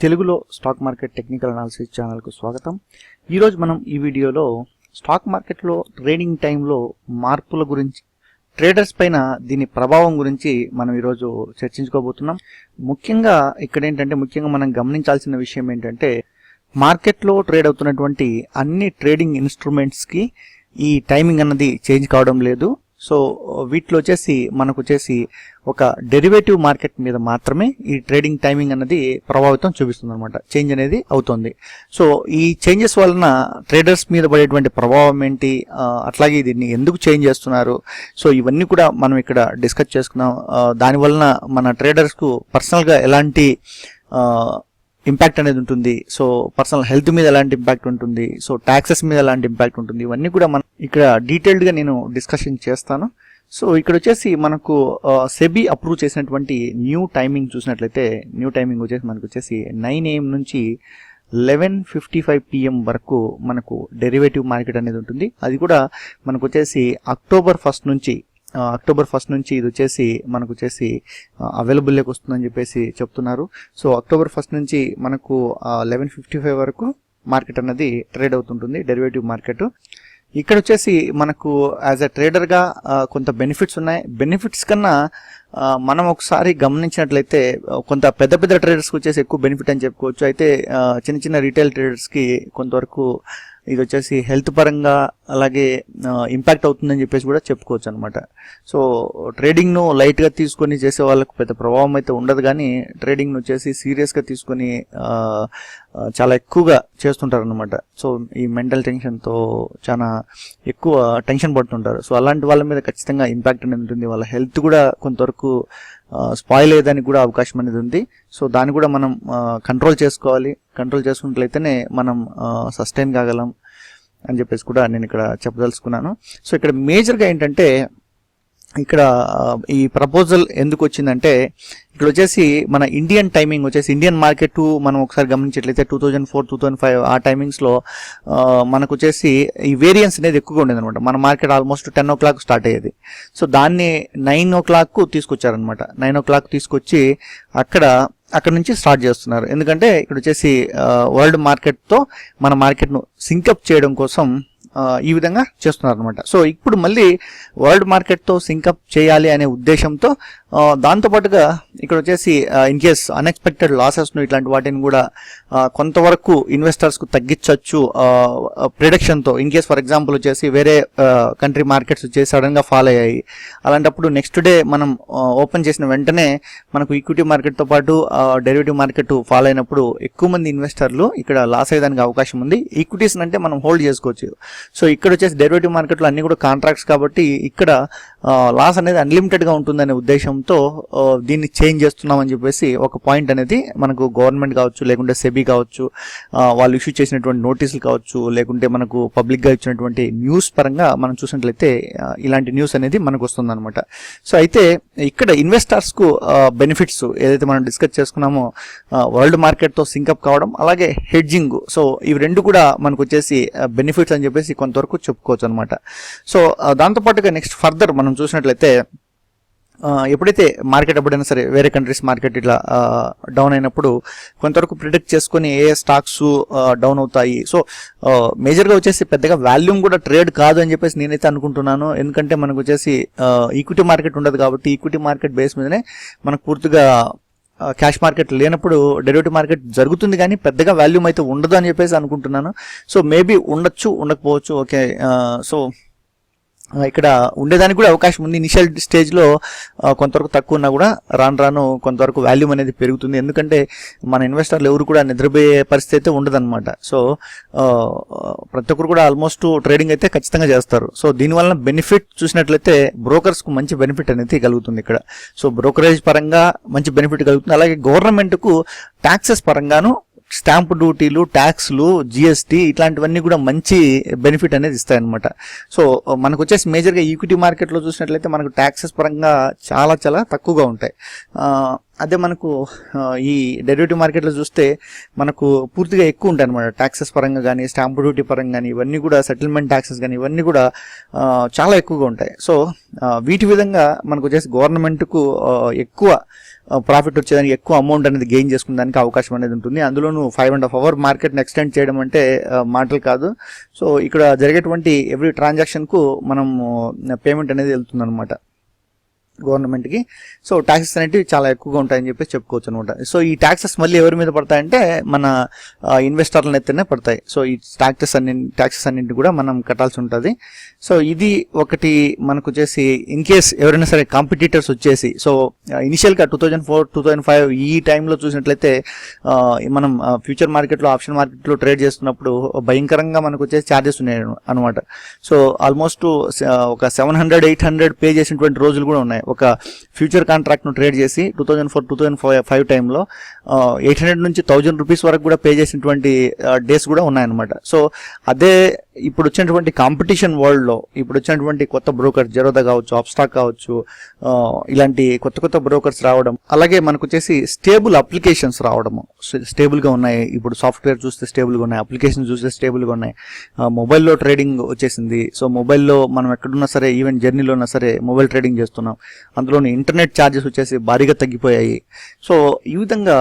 తెలుగులో stock market technical analysis ఛానల్కు స్వాగతం. ఈరోజు మనం ఈ వీడియోలో స్టాక్ మార్కెట్లో ట్రేడింగ్ టైంలో మార్పుల గురించి ట్రేడర్స్ పైన దీని ప్రభావం గురించి మనం ఈరోజు చర్చించుకోబోతున్నాం. ముఖ్యంగా ఇక్కడ ఏంటంటే ముఖ్యంగా మనం గమనించాల్సిన విషయం ఏంటంటే మార్కెట్లో ట్రేడ్ అవుతున్నటువంటి అన్ని ట్రేడింగ్ ఇన్స్ట్రుమెంట్స్కి ఈ టైమింగ్ అన్నది చేంజ్ కావడం లేదు. సో వీటిలో వచ్చేసి మనకు వచ్చేసి ఒక డెరివేటివ్ మార్కెట్ మీద మాత్రమే ఈ ట్రేడింగ్ టైమింగ్ అన్నది ప్రభావితం చూపిస్తుంది అనమాట చేంజ్ అనేది అవుతుంది. సో ఈ చేంజెస్ వలన ట్రేడర్స్ మీద పడేటువంటి ప్రభావం ఏంటి? అట్లాగే దీన్ని ఎందుకు చేంజ్ చేస్తున్నారు? సో ఇవన్నీ కూడా మనం ఇక్కడ డిస్కస్ చేసుకున్నాం. దాని వలన మన ట్రేడర్స్కు పర్సనల్గా ఎలాంటి ఇంపాక్ట్ అనేది ఉంటుంది. సో పర్సనల్ హెల్త్ మీద ఎలాంటి ఇంపాక్ట్ ఉంటుంది? సో ట్యాక్సెస్ మీద ఎలాంటి ఇంపాక్ట్ ఉంటుంది? ఇవన్నీ కూడా మనం ఇక్కడ డీటెయిల్డ్గా నేను డిస్కషన్ చేస్తాను. సో ఇక్కడ వచ్చేసి మనకు సెబీ అప్రూవ్ చేసినటువంటి న్యూ టైమింగ్ చూసినట్లయితే న్యూ టైమింగ్ వచ్చేసి మనకు వచ్చేసి నైన్ ఏఎం నుంచి లెవెన్ ఫిఫ్టీ ఫైవ్ పిఎం వరకు మనకు డెరివేటివ్ మార్కెట్ అనేది ఉంటుంది. అది కూడా మనకు వచ్చేసి అక్టోబర్ ఫస్ట్ నుంచి అక్టోబర్ ఫస్ట్ నుంచి ఇది వచ్చేసి మనకు వచ్చేసి అవైలబుల్లోకి వస్తుందని చెప్పేసి చెప్తున్నారు. సో అక్టోబర్ ఫస్ట్ నుంచి మనకు లెవెన్ ఫిఫ్టీ ఫైవ్ వరకు మార్కెట్ అనేది ట్రేడ్ అవుతుంటుంది డెరివేటివ్ మార్కెట్ ఇక్కడ వచ్చేసి మనకు యాజ్ అ ట్రేడర్గా కొంత బెనిఫిట్స్ ఉన్నాయి. బెనిఫిట్స్ కన్నా మనం ఒకసారి గమనించినట్లయితే కొంత పెద్ద పెద్ద ట్రేడర్స్కి వచ్చేసి ఎక్కువ బెనిఫిట్ అని చెప్పుకోవచ్చు. అయితే చిన్న చిన్న రీటైల్ ట్రేడర్స్కి కొంతవరకు ఇది వచ్చేసి హెల్త్ పరంగా అలాగే ఇంపాక్ట్ అవుతుందని చెప్పేసి కూడా చెప్పుకోవచ్చు అనమాట సో ట్రేడింగ్ను లైట్గా తీసుకొని చేసే వాళ్ళకు పెద్ద ప్రభావం అయితే ఉండదు కానీ ట్రేడింగ్ను వచ్చేసి సీరియస్గా తీసుకొని చాలా ఎక్కువగా చేస్తుంటారనమాట సో ఈ మెంటల్ టెన్షన్తో చాలా ఎక్కువ టెన్షన్ పడుతుంటారు. సో అలాంటి వాళ్ళ మీద ఖచ్చితంగా ఇంపాక్ట్ అనేది ఉంటుంది. వాళ్ళ హెల్త్ కూడా కొంతవరకు స్పాయిల్ అయ్యేదానికి కూడా అవకాశం అనేది ఉంది. సో దాన్ని కూడా మనం కంట్రోల్ చేసుకోవాలి. కంట్రోల్ చేసుకున్నట్లయితేనే మనం సస్టైన్ కాగలం అని చెప్పేసి కూడా నేను ఇక్కడ చెప్పదలుచుకున్నాను. సో ఇక్కడ మేజర్గా ఏంటంటే ఇక్కడ ఈ ప్రపోజల్ ఎందుకు వచ్చిందంటే ఇక్కడ వచ్చేసి మన ఇండియన్ టైమింగ్ వచ్చేసి ఇండియన్ మార్కెట్ మనం ఒకసారి గమనించట్లయితే two thousand four two thousand five ఆ టైమింగ్స్లో మనకు వచ్చేసి ఈ వేరియన్స్ అనేది ఎక్కువగా ఉండేది అనమాట మన market almost ten o'clock start అయ్యేది. సో దాన్ని నైన్ ఓ క్లాక్ తీసుకొచ్చారనమాట నైన్ ఓ క్లాక్ తీసుకొచ్చి అక్కడ అక్కడ నుంచి స్టార్ట్ చేస్తున్నారు. ఎందుకంటే ఇక్కడ వచ్చేసి వరల్డ్ మార్కెట్తో మన మార్కెట్ను సింకప్ చేయడం కోసం ఈ విధంగా చేస్తున్నారు అనమాట సో ఇప్పుడు మళ్ళీ వరల్డ్ మార్కెట్తో సింకప్ చేయాలి అనే ఉద్దేశంతో దాంతోపాటుగా ఇక్కడ వచ్చేసి ఇన్ కేస్ అన్ఎక్స్పెక్టెడ్ లాసెస్ను ఇట్లాంటి వాటిని కూడా కొంతవరకు ఇన్వెస్టర్స్కు తగ్గించవచ్చు ప్రిడక్షన్తో ఇన్ కేస్ ఫర్ ఎగ్జాంపుల్ వచ్చేసి వేరే కంట్రీ మార్కెట్స్ వచ్చేసి సడన్గా ఫాల్ అయ్యాయి. అలాంటప్పుడు నెక్స్ట్ డే మనం ఓపెన్ చేసిన వెంటనే మనకు ఈక్విటీ మార్కెట్తో పాటు డెరివేటివ్ మార్కెట్ ఫాల్ అయినప్పుడు ఎక్కువ మంది ఇన్వెస్టర్లు ఇక్కడ లాస్ అయ్యేదానికి అవకాశం ఉంది. ఈక్విటీస్ అంటే మనం హోల్డ్ చేసుకోవచ్చు. సో ఇక్కడ వచ్చేసి డెరివేటివ్ మార్కెట్లో అన్ని కూడా కాంట్రాక్ట్స్ కాబట్టి ఇక్కడ లాస్ అనేది అన్లిమిటెడ్గా ఉంటుందనే ఉద్దేశం ఆ, దీన్ని చేంజ్ చేస్తున్నామని చెప్పేసి ఒక పాయింట్ అనేది మనకు గవర్నమెంట్ కావచ్చు లేకుంటే సెబీ కావచ్చు వాళ్ళు ఇష్యూ చేసినటువంటి నోటీసులు కావచ్చు లేకుంటే మనకు పబ్లిక్గా ఇచ్చినటువంటి న్యూస్ పరంగా మనం చూసినట్లయితే ఇలాంటి న్యూస్ అనేది మనకు వస్తుందన్నమాట. సో అయితే ఇక్కడ ఇన్వెస్టర్స్కు బెనిఫిట్స్ ఏదైతే మనం డిస్కస్ చేసుకున్నామో వరల్డ్ మార్కెట్తో సింకప్ కావడం అలాగే హెడ్జింగ్ సో ఇవి రెండు కూడా మనకు వచ్చేసి బెనిఫిట్స్ అని చెప్పేసి కొంతవరకు చెప్పుకోవచ్చు అనమాట సో దాంతోపాటుగా నెక్స్ట్ ఫర్దర్ మనం చూసినట్లయితే ఎప్పుడైతే మార్కెట్ ఎప్పుడైనా సరే వేరే కంట్రీస్ మార్కెట్ ఇట్లా డౌన్ అయినప్పుడు కొంతవరకు ప్రిడిక్ట్ చేసుకొని ఏ స్టాక్స్ డౌన్ అవుతాయి. సో మేజర్గా వచ్చేసి పెద్దగా వాల్యూమ్ కూడా ట్రేడ్ కాదు అని చెప్పేసి నేనైతే అనుకుంటున్నాను. ఎందుకంటే మనకు వచ్చేసి ఈక్విటీ మార్కెట్ ఉండదు కాబట్టి ఈక్విటీ మార్కెట్ బేస్ మీదనే మనకు పూర్తిగా క్యాష్ మార్కెట్ లేనప్పుడు డెరివేటివ్ మార్కెట్ జరుగుతుంది కానీ పెద్దగా వాల్యూమ్ అయితే ఉండదు అని చెప్పేసి అనుకుంటున్నాను. సో మేబీ ఉండొచ్చు ఉండకపోవచ్చు ఓకే సో ఇక్కడ ఉండేదానికి కూడా అవకాశం ఉంది. ఇనిషియల్ స్టేజ్లో కొంతవరకు తక్కువ ఉన్నా కూడా రాను రాను కొంతవరకు వాల్యూమ్ అనేది పెరుగుతుంది. ఎందుకంటే మన ఇన్వెస్టర్లు ఎవరు కూడా నిద్రపోయే పరిస్థితి అయితే ఉండదన్నమాట. సో ప్రతి ఒక్కరు కూడా ఆల్మోస్ట్ ట్రేడింగ్ అయితే ఖచ్చితంగా చేస్తారు. సో దీనివల్ల బెనిఫిట్ చూసినట్లయితే బ్రోకర్స్కు మంచి బెనిఫిట్ అనేది కలుగుతుంది ఇక్కడ. సో బ్రోకరేజ్ పరంగా మంచి బెనిఫిట్ కలుగుతుంది. అలాగే గవర్నమెంట్కు ట్యాక్సెస్ పరంగాను స్టాంప్ డ్యూటీలు ట్యాక్స్లు జిఎస్టీ ఇట్లాంటివన్నీ కూడా మంచి బెనిఫిట్ అనేది ఇస్తాయన్నమాట. సో మనకు వచ్చేసి మేజర్గా ఈక్విటీ మార్కెట్లో చూసినట్లయితే మనకు ట్యాక్సెస్ పరంగా చాలా చాలా తక్కువగా ఉంటాయి. అదే మనకు ఈ డెరివేటివ్ మార్కెట్లో చూస్తే మనకు పూర్తిగా ఎక్కువ ఉంటాయి అనమాట ట్యాక్సెస్ పరంగా కానీ స్టాంప్ డ్యూటీ పరంగా కానీ ఇవన్నీ కూడా సెటిల్మెంట్ ట్యాక్సెస్ కానీ ఇవన్నీ కూడా చాలా ఎక్కువగా ఉంటాయి. సో వీటి విధంగా మనకు వచ్చేసి గవర్నమెంట్కు ఎక్కువ ప్రాఫిట్ వచ్చేదానికి ఎక్కువ అమౌంట్ అనేది గెయిన్ చేసుకునేదానికి అవకాశం అనేది ఉంటుంది. అందులోనూ ఫైవ్ అండ్ హాఫ్ అవర్ మార్కెట్ని ఎక్స్టెండ్ చేయడం అంటే మాటలు కాదు. సో ఇక్కడ జరిగేటువంటి ఎవ్రీ ట్రాన్సాక్షన్కు మనం పేమెంట్ అనేది వెళ్తుంది అనమాట గవర్నమెంట్కి. సో ట్యాక్సెస్ అనేవి చాలా ఎక్కువగా ఉంటాయని చెప్పేసి చెప్పుకోవచ్చు అనమాట. సో ఈ ట్యాక్సెస్ మళ్ళీ ఎవరి మీద పడతాయంటే మన ఇన్వెస్టర్ల అయితేనే పడతాయి. సో ఈ ట్యాక్సెస్ అన్ని ట్యాక్సెస్ అన్నింటి కూడా మనం కట్టాల్సి ఉంటుంది. సో ఇది ఒకటి మనకు వచ్చేసి ఇన్ కేస్ ఎవరైనా సరే కాంపిటీటర్స్ వచ్చేసి సో ఇనిషియల్గా two thousand four two thousand five ఈ టైంలో చూసినట్లయితే మనం ఫ్యూచర్ మార్కెట్లో ఆప్షన్ మార్కెట్లో ట్రేడ్ చేస్తున్నప్పుడు భయంకరంగా మనకు వచ్చేసి ఛార్జెస్ ఉన్నాయి అనమాట. సో ఆల్మోస్ట్ ఒక seven hundred eight hundred pay చేసినటువంటి రోజులు కూడా ఉన్నాయి. ఒక ఫ్యూచర్ కాంట్రాక్ట్ను ట్రేడ్ చేసి two thousand four two thousand five five టైంలో ఎయిట్ హండ్రెడ్ నుంచి థౌజండ్ రూపీస్ వరకు కూడా పే చేసినటువంటి డేస్ కూడా ఉన్నాయన్నమాట. సో అదే ఇప్పుడు వచ్చినటువంటి కాంపిటీషన్ వరల్డ్లో ఇప్పుడు వచ్చినటువంటి కొత్త బ్రోకర్ జెరోదా కావచ్చు అప్స్టాక్ కావచ్చు ఇలాంటి కొత్త కొత్త బ్రోకర్స్ రావడం అలాగే మనకు వచ్చేసి స్టేబుల్ అప్లికేషన్స్ రావడము. స్టేబుల్గా ఉన్నాయి. ఇప్పుడు సాఫ్ట్వేర్ చూస్తే స్టేబుల్గా ఉన్నాయి. అప్లికేషన్ చూస్తే స్టేబుల్గా ఉన్నాయి. మొబైల్లో ట్రేడింగ్ వచ్చేసింది. సో మొబైల్లో మనం ఎక్కడున్నా సరే ఈవెన్ జర్నీలో ఉన్నా సరే మొబైల్ ట్రేడింగ్ చేస్తున్నాం. అందులోని ఇంటర్నెట్ ఛార్జెస్ వచ్చేసి భారీగా తగ్గిపోయాయి. సో ఈ విధంగా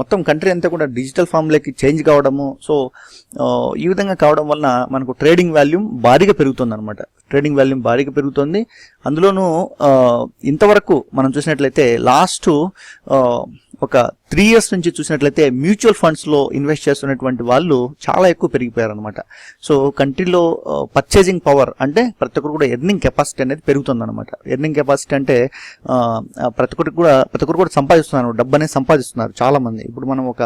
మొత్తం కంట్రీ అంతా కూడా డిజిటల్ ఫామ్లోకి చేంజ్ కావడము సో ఈ విధంగా కావడం వలన మనకు ట్రేడింగ్ వాల్యూమ్ భారీగా పెరుగుతుంది అనమాట ట్రేడింగ్ వాల్యూమ్ భారీగా పెరుగుతుంది. అందులోనూ ఇంతవరకు మనం చూసినట్లయితే లాస్ట్ ఒక త్రీ ఇయర్స్ నుంచి చూసినట్లయితే మ్యూచువల్ ఫండ్స్లో ఇన్వెస్ట్ చేస్తున్నటువంటి వాళ్ళు చాలా ఎక్కువ పెరిగిపోయారు అనమాట సో కంట్రీలో పర్చేజింగ్ పవర్ అంటే ప్రతి ఒక్కరు కూడా ఎర్నింగ్ కెపాసిటీ అనేది పెరుగుతుంది అనమాట ఎర్నింగ్ కెపాసిటీ అంటే ప్రతి ఒక్కరికి కూడా ప్రతి ఒక్కరు కూడా సంపాదిస్తున్నారు. డబ్బు అనేది సంపాదిస్తున్నారు చాలా మంది. ఇప్పుడు మనం ఒక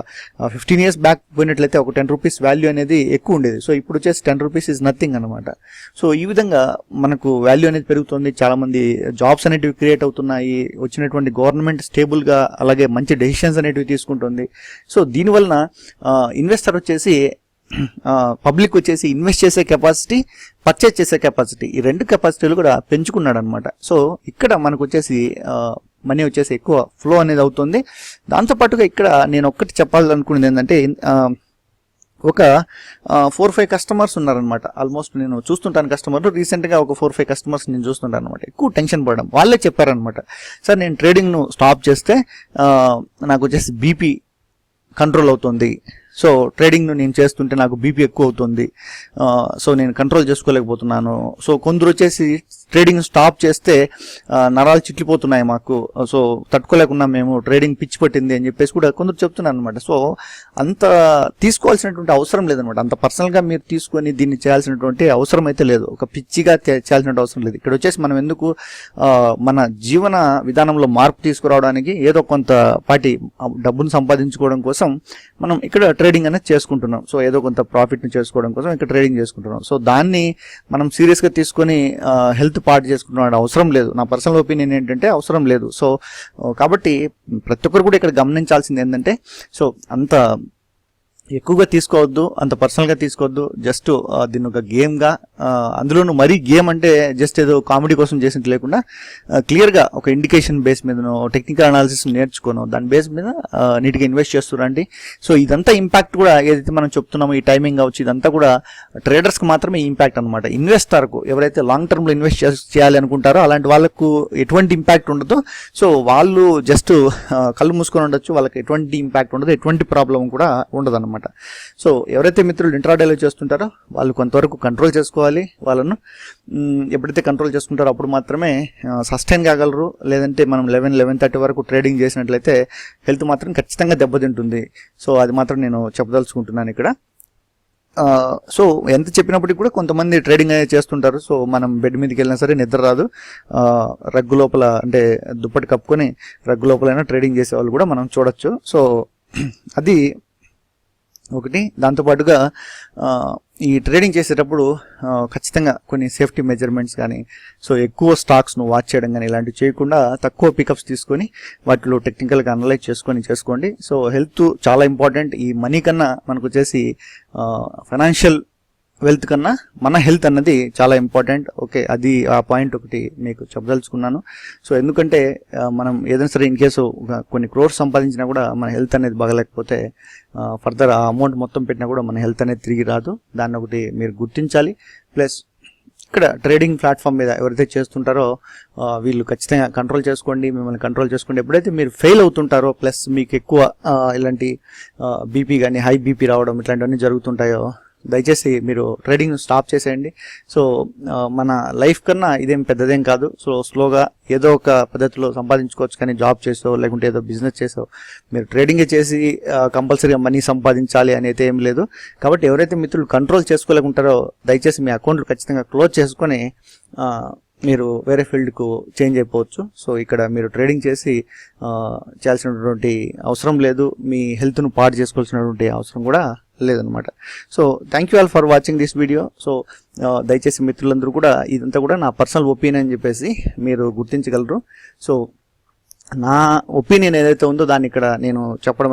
ఫిఫ్టీన్ ఇయర్స్ బ్యాక్ పోయినట్లయితే ఒక టెన్ రూపీస్ వాల్యూ అనేది ఎక్కువ ఉండేది. సో ఇప్పుడు వచ్చేసి టెన్ రూపీస్ ఇస్ నథింగ్ అనమాట సో ఈ విధంగా మనకు వాల్యూ అనేది పెరుగుతుంది. చాలా మంది జాబ్స్ అనేటివి క్రియేట్ అవుతున్నాయి. వచ్చినటువంటి గవర్నమెంట్ స్టేబుల్గా అలాగే మంచి డెసిషన్స్ అనేటివి తీసుకుంటుంది. సో దీనివలన ఇన్వెస్టర్ వచ్చేసి పబ్లిక్ వచ్చేసి ఇన్వెస్ట్ చేసే కెపాసిటీ పర్చేజ్ చేసే కెపాసిటీ ఈ రెండు కెపాసిటీలు కూడా పెంచుకున్నాడు అనమాట సో ఇక్కడ మనకు వచ్చేసి మనీ వచ్చేసి ఎక్కువ ఫ్లో అనేది అవుతుంది. దాంతోపాటుగా ఇక్కడ నేను ఒక్కటి చెప్పాలనుకునేది ఏంటంటే ఒక ఫోర్ ఫైవ్ కస్టమర్స్ ఉన్నారనమాట ఆల్మోస్ట్ నేను చూస్తుంటాను కస్టమర్లు రీసెంట్గా ఒక ఫోర్ ఫైవ్ కస్టమర్స్ నేను చూస్తుంటాను అనమాట ఎక్కువ టెన్షన్ పడడం. వాళ్ళే చెప్పారనమాట సార్ నేను ట్రేడింగ్ను స్టాప్ చేస్తే నాకు వచ్చేసి బీపీ కంట్రోల్ అవుతుంది. సో ట్రేడింగ్ను నేను చేస్తుంటే నాకు బీపీ ఎక్కువ అవుతుంది. సో నేను కంట్రోల్ చేసుకోలేకపోతున్నాను. సో కొందరు వచ్చేసి ట్రేడింగ్ స్టాప్ చేస్తే నరాలు చిట్లిపోతున్నాయి మాకు. సో తట్టుకోలేకున్నా మేము ట్రేడింగ్ పిచ్చి పట్టింది అని చెప్పేసి కూడా కొందరు చెప్తున్నారు అనమాట సో అంత తీసుకోవాల్సినటువంటి అవసరం లేదనమాట అంత పర్సనల్గా మీరు తీసుకొని దీన్ని చేయాల్సినటువంటి అవసరం అయితే లేదు. ఒక పిచ్చిగా చేయాల్సిన అవసరం లేదు. ఇక్కడ వచ్చేసి మనం ఎందుకు మన జీవన విధానంలో మార్పు తీసుకురావడానికి ఏదో కొంత పాటి డబ్బును సంపాదించుకోవడం కోసం మనం ఇక్కడ ట్రేడింగ్ అనేది చేసుకుంటున్నాం. సో ఏదో కొంత ప్రాఫిట్ని చేసుకోవడం కోసం ఇక్కడ ట్రేడింగ్ చేసుకుంటున్నాం. సో దాన్ని మనం సీరియస్గా తీసుకొని హెల్త్ పాటు చేసుకున్నాడు. అవసరం లేదు. నా పర్సనల్ ఒపీనియన్ ఏంటంటే అవసరం లేదు. సో కాబట్టి ప్రతి ఒక్కరు కూడా ఇక్కడ గమనించాల్సింది ఏంటంటే సో అంత ఎక్కువగా తీసుకోవద్దు అంత పర్సనల్గా తీసుకోవద్దు. జస్ట్ దీన్ని ఒక గేమ్గా అందులోనూ మరీ గేమ్ అంటే జస్ట్ ఏదో కామెడీ కోసం చేసినట్టు లేకుండా క్లియర్గా ఒక ఇండికేషన్ బేస్ మీదనో టెక్నికల్ అనాలిసిస్ నేర్చుకోను దాని బేస్ మీద నీట్గా ఇన్వెస్ట్ చేస్తురండి సో ఇదంతా ఇంపాక్ట్ కూడా ఏదైతే మనం చెప్తున్నామో ఈ టైమింగ్ కావచ్చు ఇదంతా కూడా ట్రేడర్స్కి మాత్రమే ఇంపాక్ట్ అనమాట ఇన్వెస్టర్కు ఎవరైతే లాంగ్ టర్మ్లో ఇన్వెస్ట్ చేయాలి అనుకుంటారో అలాంటి వాళ్ళకు ఎటువంటి ఇంపాక్ట్ ఉండదు. సో వాళ్ళు జస్ట్ కళ్ళు మూసుకొని ఉండొచ్చు వాళ్ళకి ఎటువంటి ఇంపాక్ట్ ఉండదు ఎటువంటి ప్రాబ్లం కూడా ఉండదు అనమాట సో ఎవరైతే మిత్రులు ఇంట్రాడేలో చేస్తుంటారో వాళ్ళు కొంతవరకు కంట్రోల్ చేసుకోవాలి వాళ్ళను. ఎప్పుడైతే కంట్రోల్ చేసుకుంటారో అప్పుడు మాత్రమే సస్టైన్ కాగలరు. లేదంటే మనం లెవెన్ లెవెన్ థర్టీ వరకు ట్రేడింగ్ చేసినట్లయితే హెల్త్ మాత్రం ఖచ్చితంగా దెబ్బతింటుంది. సో అది మాత్రం నేను చెప్పదలుచుకుంటున్నాను ఇక్కడ. సో ఎంత చెప్పినప్పటికీ కూడా కొంతమంది ట్రేడింగ్ అనేది చేస్తుంటారు. సో మనం బెడ్ మీదకి వెళ్ళినా సరే నిద్ర రాదు. రగ్గు లోపల అంటే దుప్పటి కప్పుకొని రగ్గు లోపలైనా ట్రేడింగ్ చేసే వాళ్ళు కూడా మనం చూడొచ్చు. సో అది ఒకటి. దాంతోపాటుగా ఈ ట్రేడింగ్ చేసేటప్పుడు ఖచ్చితంగా కొన్ని సేఫ్టీ మెజర్మెంట్స్ కానీ సో ఎక్కువ స్టాక్స్ను వాచ్ చేయడం కానీ ఇలాంటివి చేయకుండా తక్కువ పికప్స్ తీసుకొని వాటిలో టెక్నికల్గా అనలైజ్ చేసుకొని చేసుకోండి. సో హెల్త్ చాలా ఇంపార్టెంట్ ఈ మనీ కన్నా మనకు వచ్చేసి ఫైనాన్షియల్ వెల్త్ కన్నా మన హెల్త్ అన్నది చాలా ఇంపార్టెంట్. ఓకే అది ఆ పాయింట్ ఒకటి మీకు చెప్పదలుచుకున్నాను. సో ఎందుకంటే మనం ఏదైనా సరే ఇన్ కేసు కొన్ని క్రోర్స్ సంపాదించినా కూడా మన హెల్త్ అనేది బాగలేకపోతే ఫర్దర్ ఆ అమౌంట్ మొత్తం పెట్టినా కూడా మన హెల్త్ అనేది తిరిగి రాదు. దాన్ని ఒకటి మీరు గుర్తించాలి. ప్లస్ ఇక్కడ ట్రేడింగ్ ప్లాట్ఫామ్ మీద ఎవరైతే చేస్తుంటారో వీళ్ళు ఖచ్చితంగా కంట్రోల్ చేసుకోండి. మిమ్మల్ని కంట్రోల్ చేసుకోండి. ఎప్పుడైతే మీరు ఫెయిల్ అవుతుంటారో ప్లస్ మీకు ఎక్కువ ఇలాంటి బీపీ కానీ హై బీపీ రావడం ఇట్లాంటివన్నీ జరుగుతుంటాయో దయచేసి మీరు ట్రేడింగ్ స్టాప్ చేసేయండి. సో మన లైఫ్ కన్నా ఇదేం పెద్దదేం కాదు. సో స్లోగా ఏదో ఒక పద్ధతిలో సంపాదించుకోవచ్చు కానీ జాబ్ చేసో లేకుంటే ఏదో బిజినెస్ చేసో మీరు ట్రేడింగ్ చేసి కంపల్సరీగా మనీ సంపాదించాలి అనేది ఏం లేదు. కాబట్టి ఎవరైతే మిత్రులు కంట్రోల్ చేసుకోలేకుంటారో దయచేసి మీ అకౌంట్లు ఖచ్చితంగా క్లోజ్ చేసుకొని మీరు వేరే ఫీల్డ్కు చేంజ్ అయిపోవచ్చు. సో ఇక్కడ మీరు ట్రేడింగ్ చేసి చేయాల్సినటువంటి అవసరం లేదు. మీ హెల్త్ను పాడు చేసుకోవాల్సినటువంటి అవసరం కూడా లేదనమాట so thank you all for watching this video so దయచేసి మిత్రులందరూ కూడా ఇదంతా కూడా నా పర్సనల్ ఒపీనియన్ అని చెప్పేసి మీరు గుర్తించగలరు. సో నా ఒపీనియన్ ఏదైతే ఉందో దాన్ని ఇక్కడ నేను చెప్పడం అనేది